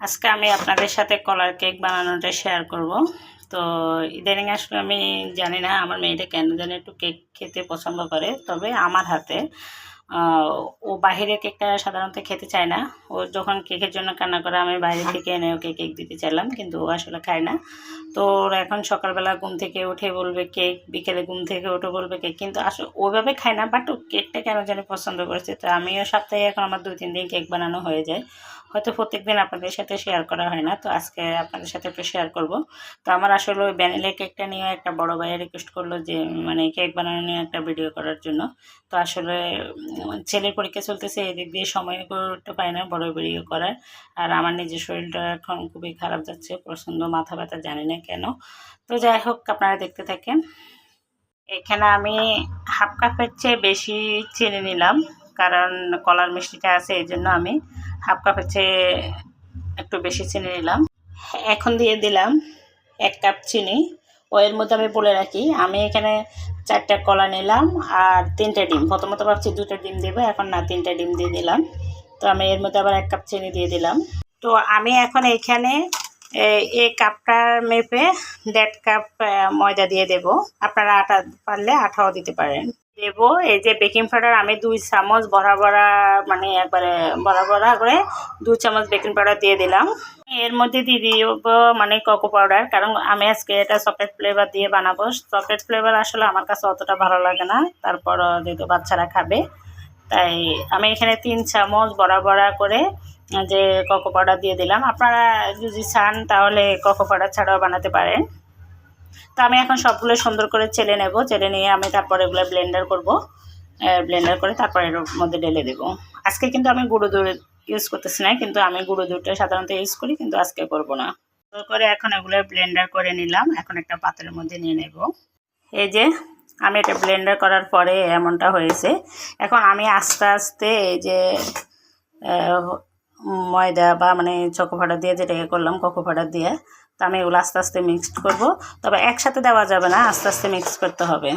আজকে আমি আপনাদের সাথে কলার কেক বানানোটা শেয়ার করব। তো ইদানিং আসলে আমি জানি না আমার মেয়েটা কেন জানি একটু কেক খেতে পছন্দ করে, তবে আমার হাতে ও বাহিরের কেকটা সাধারণত খেতে চায় না। ও যখন কেকের জন্য কান্না করে আমি বাইরে থেকে এনে ওকে কেক দিতে চাইলাম, কিন্তু ও আসলে খায় না। তো ওর এখন সকালবেলা ঘুম থেকে উঠে বলবে কেক, বিকেলে ঘুম থেকে উঠে বলবে কেক, কিন্তু আসলে ওইভাবে খায় না বাট ও কেকটা কেন জানি পছন্দ করেছে। তো আমিও সপ্তাহে এখন আমার দু তিন দিন কেক বানানো হয়ে যায়। হয়তো প্রত্যেক দিন আপনাদের সাথে শেয়ার করা হয় না, তো আজকে আপনাদের সাথে একটু শেয়ার করব। তো আমার আসলে ওই ভ্যানিলা কেকটা নিয়ে একটা বড় ভাইয়া রিকোয়েস্ট করল যে মানে কেক বানানো নিয়ে একটা ভিডিও করার জন্য। তো আসলে ছেলের পরীক্ষা চলতেছে এদিক দিয়ে সময় করতে পারি না বড় ভিডিও করার। আর আমার নিজের শরীরটা এখন খুবই খারাপ যাচ্ছে, প্রচণ্ড মাথা ব্যথা, জানি না কেন। তো যাই হোক, আপনারা দেখতে থাকেন। এখানে আমি হাফ কাপের চেয়ে বেশি চিনি নিলাম। কারণ কলার মিষ্টিটা আছে, এই জন্য আমি হাফ কাপের চেয়ে একটু বেশি চিনি নিলাম। এখন দিয়ে দিলাম এক কাপ চিনি। ও এর মধ্যে আমি বলে রাখি, আমি এখানে চারটা কলা নিলাম আর তিনটে ডিম। প্রথমত ভাবছি দুটো ডিম দেবো, এখন না, তিনটে ডিম দিয়ে দিলাম। তো আমি এর মধ্যে আবার এক কাপ চিনি দিয়ে দিলাম। তো আমি এখন এখানে এই কাপটার মেপে দেড় কাপ ময়দা দিয়ে দেব। আপনারা আটা পারলে আঠাও দিতে পারেন। দেব এই যে বেকিং পাউডার আমি দুই চামচ বড়া বড়া মানে একবারে বড়া বড়া করে দুই চামচ বেকিং পাউডার দিয়ে দিলাম। এর মধ্যে দিয়ে দিব মানে কোকো পাউডার কারণ আমি আজকে এটা চকলেট ফ্লেভার দিয়ে বানাবো। চকলেট ফ্লেভার আসলে আমার কাছে অতটা ভালো লাগে না তারপর যেহেতু বাচ্চারা খাবে। তাই আমি এখানে তিন চামচ বড়া বড়া করে, যে কোকো পাউডার দিয়ে দিলাম। আপনারা যদি চান তাহলে কোকো পাউডার ছাড়াও বানাতে পারেন। তো আমি এখন সবগুলো সুন্দর করে চেলে নেব। চেলে নিয়ে আমি তারপরে এগুলো ব্লেন্ডার করব। ব্লেন্ডার করে তারপরে এর মধ্যে ঢেলে দেব। আজকে কিন্তু আমি গুঁড়ো দুধ ইউজ করতেছি না, কিন্তু আমি গুঁড়ো দুধটা সাধারণত ইউজ করি, কিন্তু আজকে করব না। করে এখন এগুলো ব্লেন্ডার করে নিলাম। এখন একটা পাত্রের মধ্যে নিয়ে নেব। এই যে, আমি এটা ব্লেন্ডার করার পরে এমনটা হয়েছে। এখন আমি আস্তে আস্তে এই যে ময়দা বা মানে চকো পাউডার দিয়ে যেটা ইয়ে করলাম কোকো পাউডার দিয়ে, তো আমি এগুলো আস্তে আস্তে মিক্সড করব। তবে একসাথে দেওয়া যাবে না, আস্তে আস্তে মিক্স করতে হবে।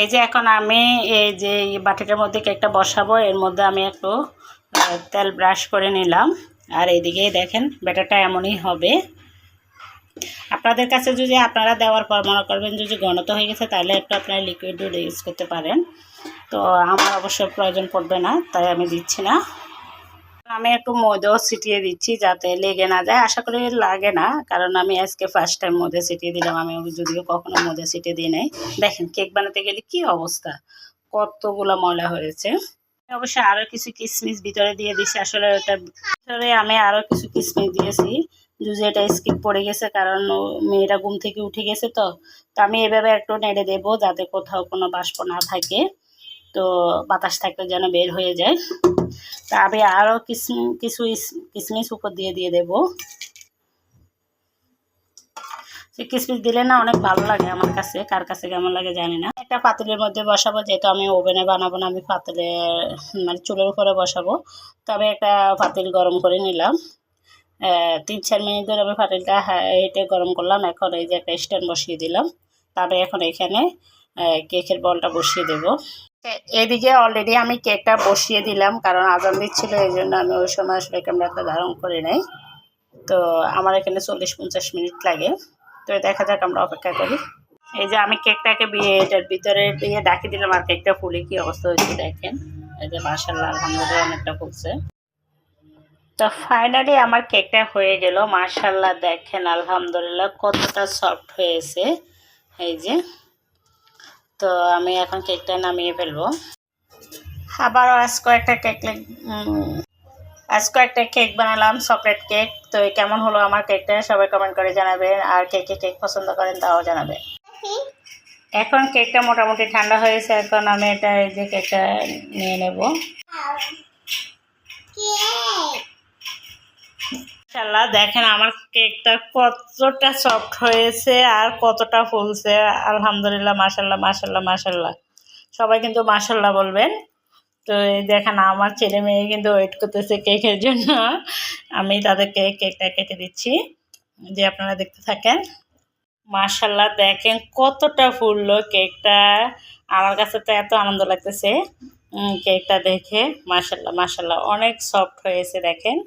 এই যে এখন আমি এই যে বাটিটার মধ্যে কেকটা বসাবো, এর মধ্যে আমি একটু তেল ব্রাশ করে নিলাম। আর এইদিকে দেখেন, ব্যাটারটা এমনই হবে। আপনাদের কাছে যদি আপনারা দেওয়ার পর মনে করবেন যদি ঘনত্ব হয়ে গেছে, তাহলে একটু আপনারা লিকুইড ইউজ করতে পারেন। তো আমার অবশ্য প্রয়োজন পড়বে না, তাই আমি দিচ্ছি না। আমি একটু ময়দাও ছিটিয়ে দিচ্ছি যাতে লেগে না যায়। আশা করি লাগে না, কারণ আমি আজকে ফার্স্ট টাইম মধ্যে ছিটিয়ে দিলাম। আমি যদিও কখনো মধ্যে ছিটিয়ে দিই নাই। দেখেন, কেক বানাতে গেলে কি অবস্থা? কতগুলো ময়লা হয়েছে। অবশ্য আরও কিছু কিসমিস ভিতরে দিয়ে দিছি। আসলে ওটা ভিতরে আমি আরও কিছু কিসমিস দিয়েছি। যদি এটা স্কিপ পড়ে গেছে, কারণ মেয়েরা ঘুম থেকে উঠে গেছে তো। তো আমি এভাবে একটু নেড়ে দেবো যাতে কোথাও কোনো বাষ্প না থাকে। তো বাতাস থাকলে যেন বের হয়ে যায়। তা আমি আরও কিছু কিছু কিশমিশ উপর দিয়ে দিয়ে দেবো। সে কিশমিশ দিলে না অনেক ভালো লাগে আমার কাছে, কার কাছে কেমন লাগে জানি না। একটা পাতিলের মধ্যে বসাবো, যেহেতু আমি ওভেনে বানাবো না, আমি পাতিলে মানে চুলের উপরে বসাবো। তবে একটা পাতিল গরম করে নিলাম। তিন চার মিনিট ধরে আমি পাতিলটা হেঁটে গরম করলাম, এখন এই যে একটা স্ট্যান্ড বসিয়ে দিলাম। তারপরে এখন এখানে কেকের বলটা বসিয়ে দেবো। এদিকে অলরেডি আমি কেকটা বসিয়ে দিলাম, কারণ আজান দিচ্ছিল, এই জন্য আমি ওই সময় আসলে ক্যামেরাটা ধারণ করে নেই। তো আমার এখানে চল্লিশ পঞ্চাশ মিনিট লাগে। তো দেখা যাক, আমরা অপেক্ষা করি। এই যে আমি কেকটাকে বিয়ে, এটার ভিতরে দিয়ে ডাকি দিলাম, আর কেকটা ফুলে কি অবস্থা হয়েছে দেখেন। এই যে মার্শাল্লাহ আলহামদুলিল্লাহ অনেকটা ফুলছে। তো ফাইনালি আমার কেকটা হয়ে গেল মার্শাল্লাহ দেখেন, আলহামদুলিল্লাহ কতটা সফট হয়েছে। এই যে তো আমি এখন কেকটা নামিয়ে ফেলব। আবারও আজ কয়েকটা কেক আজ কয়েকটা কেক বানালাম চকলেট কেক। তো কেমন হলো আমার কেকটা সবাই কমেন্ট করে জানাবেন। আর কে কে কেক পছন্দ করেন তাও জানাবেন। এখন কেকটা মোটামুটি ঠান্ডা হয়েছে, এখন আমি এটা এই যে কেকটা নিয়ে নেব। ইনশাল্লাহ দেখেন আমার কেকটা কতটা সফট হয়েছে আর কতটা ফুলছে। আলহামদুলিল্লাহ মাসাল্লাহ মাসাল্লাহ মাসাল্লাহ সবাই কিন্তু মাসাল্লাহ বলবেন। তো দেখেন, আমার ছেলে মেয়ে কিন্তু ওয়েট করতেছে কেকের জন্য। আমি তাদেরকে কেকটা কেটে দিচ্ছি। যে আপনারা দেখতে থাকেন, মাশাল্লাহ, দেখেন কতটা ফুললো কেকটা। আমার কাছে তো এত আনন্দ লাগতেছে কেকটা দেখে। মাশাল্লাহ মাশাল্লাহ, অনেক সফট হয়েছে, দেখেন।